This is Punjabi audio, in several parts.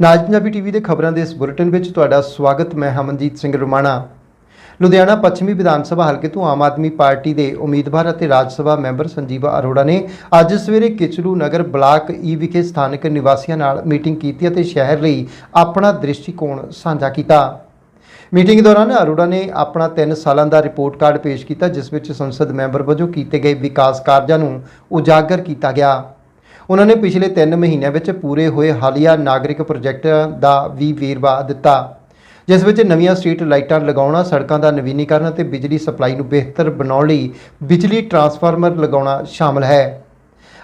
ਨਾਜ ਪੰਜਾਬੀ ਟੀਵੀ ਦੇ ਖਬਰਾਂ ਦੇ ਇਸ ਬੁਲੇਟਿਨ ਵਿੱਚ ਤੁਹਾਡਾ ਸਵਾਗਤ, ਮੈਂ ਹਮਨਜੀਤ ਸਿੰਘ ਰੁਮਾਣਾ। ਲੁਧਿਆਣਾ ਪੱਛਮੀ ਵਿਧਾਨ ਸਭਾ ਹਲਕੇ ਤੋਂ ਆਮ ਆਦਮੀ ਪਾਰਟੀ ਦੇ ਉਮੀਦਵਾਰ ਅਤੇ ਰਾਜ ਸਭਾ ਮੈਂਬਰ ਸੰਜੀਵਾ ਅਰੋੜਾ ਨੇ ਅੱਜ ਸਵੇਰੇ ਕਿਚਲੂ ਨਗਰ ਬਲਾਕ ਈ ਵਿਖੇ ਸਥਾਨਕ ਨਿਵਾਸੀਆਂ ਨਾਲ ਮੀਟਿੰਗ ਕੀਤੀ ਅਤੇ ਸ਼ਹਿਰ ਲਈ ਆਪਣਾ ਦ੍ਰਿਸ਼ਟੀਕੋਣ ਸਾਂਝਾ ਕੀਤਾ। ਮੀਟਿੰਗ ਦੌਰਾਨ ਅਰੋੜਾ ਨੇ ਆਪਣਾ 3 ਸਾਲਾਂ ਦਾ ਰਿਪੋਰਟ ਕਾਰਡ ਪੇਸ਼ ਕੀਤਾ, ਜਿਸ ਵਿੱਚ ਸੰਸਦ ਮੈਂਬਰ ਵਜੋਂ ਕੀਤੇ ਗਏ ਵਿਕਾਸ ਕਾਰਜਾਂ ਨੂੰ ਉਜਾਗਰ ਕੀਤਾ ਗਿਆ। ਉਹਨਾਂ ਨੇ ਪਿਛਲੇ 3 ਮਹੀਨਿਆਂ ਵਿੱਚ ਪੂਰੇ ਹੋਏ ਹਾਲੀਆ ਨਾਗਰਿਕ ਪ੍ਰੋਜੈਕਟ ਦਾ ਵੀ ਵੇਰਵਾ ਦਿੱਤਾ, ਜਿਸ ਵਿੱਚ ਨਵੀਆਂ ਸਟਰੀਟ ਲਾਈਟਾਂ ਲਗਾਉਣਾ, ਸੜਕਾਂ ਦਾ ਨਵੀਨੀਕਰਨ ਅਤੇ ਬਿਜਲੀ ਸਪਲਾਈ ਨੂੰ ਬਿਹਤਰ ਬਣਾਉਣ ਲਈ ਬਿਜਲੀ ਟਰਾਂਸਫਾਰਮਰ ਲਗਾਉਣਾ ਸ਼ਾਮਲ ਹੈ।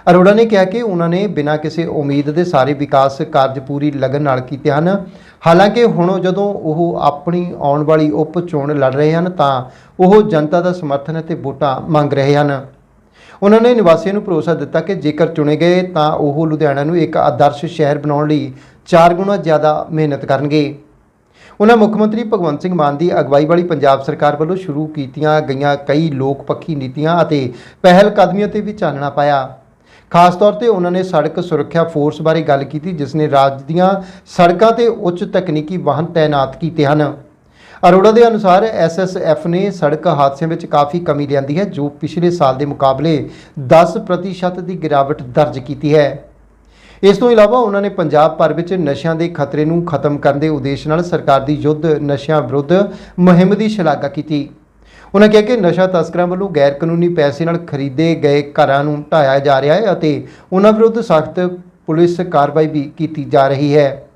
ਅਰੋੜਾ ਨੇ ਕਿਹਾ ਕਿ ਉਹਨਾਂ ਨੇ ਬਿਨਾਂ ਕਿਸੇ ਉਮੀਦ ਦੇ ਸਾਰੇ ਵਿਕਾਸ ਕਾਰਜ ਪੂਰੀ ਲਗਨ ਨਾਲ ਕੀਤੇ ਹਨ। ਹਾਲਾਂਕਿ ਹੁਣ ਜਦੋਂ ਉਹ ਆਪਣੀ ਆਉਣ ਵਾਲੀ ਉਪ ਚੋਣ ਲੜ ਰਹੇ ਹਨ ਤਾਂ ਉਹ ਜਨਤਾ ਦਾ ਸਮਰਥਨ ਅਤੇ ਵੋਟਾਂ ਮੰਗ ਰਹੇ ਹਨ। ਉਹਨਾਂ ਨੇ ਨਿਵਾਸੀਆਂ ਨੂੰ ਭਰੋਸਾ ਦਿੱਤਾ ਕਿ ਜੇਕਰ ਚੁਣੇ ਗਏ ਤਾਂ ਉਹ ਲੁਧਿਆਣਾ ਨੂੰ ਇੱਕ ਆਦਰਸ਼ ਸ਼ਹਿਰ ਬਣਾਉਣ ਲਈ ਚਾਰ ਗੁਣਾ ਜ਼ਿਆਦਾ ਮਿਹਨਤ ਕਰਨਗੇ। ਉਹਨਾਂ ਮੁੱਖ ਮੰਤਰੀ ਭਗਵੰਤ ਸਿੰਘ ਮਾਨ ਦੀ ਅਗਵਾਈ ਵਾਲੀ ਪੰਜਾਬ ਸਰਕਾਰ ਵੱਲੋਂ ਸ਼ੁਰੂ ਕੀਤੀਆਂ ਗਈਆਂ ਕਈ ਲੋਕ ਪੱਖੀ ਨੀਤੀਆਂ ਅਤੇ ਪਹਿਲ ਕਦਮੀਆਂ ਤੇ ਵੀ ਚਾਨਣਾ ਪਾਇਆ। ਖਾਸ ਤੌਰ ਤੇ ਉਹਨਾਂ ਨੇ ਸੜਕ ਸੁਰੱਖਿਆ ਫੋਰਸ ਬਾਰੇ ਗੱਲ ਕੀਤੀ, ਜਿਸ ਨੇ ਰਾਜ ਦੀਆਂ ਸੜਕਾਂ ਤੇ ਉੱਚ ਤਕਨੀਕੀ ਵਾਹਨ ਤਾਇਨਾਤ ਕੀਤੇ ਹਨ। ਅਰੋੜਾ ਦੇ ਅਨੁਸਾਰ ਐਸਐਸਐਫ ਨੇ ਸੜਕ ਹਾਦਸਿਆਂ ਵਿੱਚ ਕਾਫੀ ਕਮੀ ਲਿਆਂਦੀ ਹੈ, ਜੋ ਪਿਛਲੇ ਸਾਲ ਦੇ ਮੁਕਾਬਲੇ 10% ਦੀ ਗਿਰਾਵਟ ਦਰਜ ਕੀਤੀ ਹੈ। ਇਸ ਤੋਂ ਇਲਾਵਾ ਉਹਨਾਂ ਨੇ ਪੰਜਾਬ ਭਰ ਵਿੱਚ ਨਸ਼ਿਆਂ ਦੇ ਖਤਰੇ ਨੂੰ ਖਤਮ ਕਰਨ ਦੇ ਉਦੇਸ਼ ਨਾਲ ਸਰਕਾਰ ਦੀ ਯੁੱਧ ਨਸ਼ਿਆਂ ਵਿਰੁੱਧ ਮੁਹਿੰਮ ਦੀ ਸ਼ਲਾਘਾ ਕੀਤੀ। ਉਹਨਾਂ ਕਿਹਾ ਕਿ ਨਸ਼ਾ ਤਸਕਰਾਂ ਵੱਲੋਂ ਗੈਰ ਕਾਨੂੰਨੀ ਪੈਸੇ ਨਾਲ ਖਰੀਦੇ ਗਏ ਘਰਾਂ ਨੂੰ ਢਾਇਆ ਜਾ ਰਿਹਾ ਹੈ ਅਤੇ ਉਹਨਾਂ ਵਿਰੁੱਧ ਸਖਤ ਪੁਲਿਸ ਕਾਰਵਾਈ ਵੀ ਕੀਤੀ ਜਾ ਰਹੀ ਹੈ।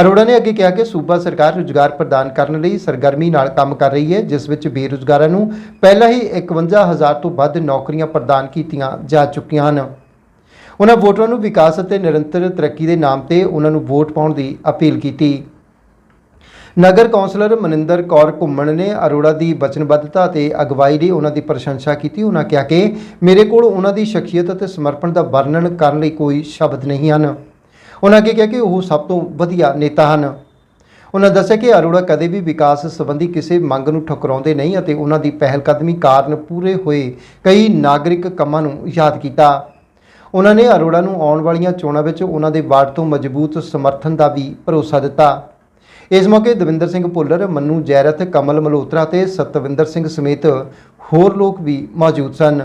ਅਰੋੜਾ ਨੇ ਅੱਗੇ ਕਿਹਾ ਕਿ ਸੂਬਾ ਸਰਕਾਰ ਰੁਜ਼ਗਾਰ ਪ੍ਰਦਾਨ ਕਰਨ ਲਈ ਸਰਗਰਮੀ ਨਾਲ ਕੰਮ ਕਰ ਰਹੀ ਹੈ, ਜਿਸ ਵਿੱਚ ਬੇਰੁਜ਼ਗਾਰਾਂ ਨੂੰ ਪਹਿਲਾਂ ਹੀ 51000 ਤੋਂ ਵੱਧ ਨੌਕਰੀਆਂ ਪ੍ਰਦਾਨ ਕੀਤੀਆਂ ਜਾ ਚੁੱਕੀਆਂ ਹਨ। ਉਹਨਾਂ ਵੋਟਰਾਂ ਨੂੰ ਵਿਕਾਸ ਅਤੇ ਨਿਰੰਤਰ ਤਰੱਕੀ ਦੇ ਨਾਮ ਤੇ ਉਹਨਾਂ ਨੂੰ ਵੋਟ ਪਾਉਣ ਦੀ ਅਪੀਲ ਕੀਤੀ। ਨਗਰ ਕੌਂਸਲਰ ਮਨਿੰਦਰ ਕੌਰ ਘੁੰਮਣ ਨੇ ਅਰੋੜਾ ਦੀ ਵਚਨਬੱਧਤਾ ਅਤੇ ਅਗਵਾਈ ਲਈ ਉਹਨਾਂ ਦੀ ਪ੍ਰਸ਼ੰਸਾ ਕੀਤੀ। ਉਹਨਾਂ ਕਿਹਾ ਕਿ ਮੇਰੇ ਕੋਲ ਉਹਨਾਂ ਦੀ ਸ਼ਖਸੀਅਤ ਅਤੇ ਸਮਰਪਣ ਦਾ ਵਰਣਨ ਕਰਨ ਲਈ ਕੋਈ ਸ਼ਬਦ ਨਹੀਂ ਹਨ। ਉਹਨਾਂ ਅੱਗੇ ਕਿਹਾ ਕਿ ਉਹ ਸਭ ਤੋਂ ਵਧੀਆ ਨੇਤਾ ਹਨ। ਉਹਨਾਂ ਦੱਸਿਆ ਕਿ ਅਰੋੜਾ ਕਦੇ ਵੀ ਵਿਕਾਸ ਸੰਬੰਧੀ ਕਿਸੇ ਮੰਗ ਨੂੰ ਠੁਕਰਾਉਂਦੇ ਨਹੀਂ ਅਤੇ ਉਹਨਾਂ ਦੀ ਪਹਿਲ ਕਦਮੀ ਕਾਰਨ ਪੂਰੇ ਹੋਏ ਕਈ ਨਾਗਰਿਕ ਕੰਮਾਂ ਨੂੰ ਯਾਦ ਕੀਤਾ। ਉਹਨਾਂ ਨੇ ਅਰੋੜਾ ਨੂੰ ਆਉਣ ਵਾਲੀਆਂ ਚੋਣਾਂ ਵਿੱਚ ਉਹਨਾਂ ਦੇ ਵਾਰਡ ਤੋਂ ਮਜ਼ਬੂਤ ਸਮਰਥਨ ਦਾ ਵੀ ਭਰੋਸਾ ਦਿੱਤਾ। ਇਸ ਮੌਕੇ ਦਵਿੰਦਰ ਸਿੰਘ ਭੁੱਲਰ, ਮੰਨੂ ਜੈਰਥ, ਕਮਲ ਮਲਹੋਤਰਾ ਤੇ ਸਤਵਿੰਦਰ ਸਿੰਘ ਸਮੇਤ ਹੋਰ ਲੋਕ ਵੀ ਮੌਜੂਦ ਸਨ।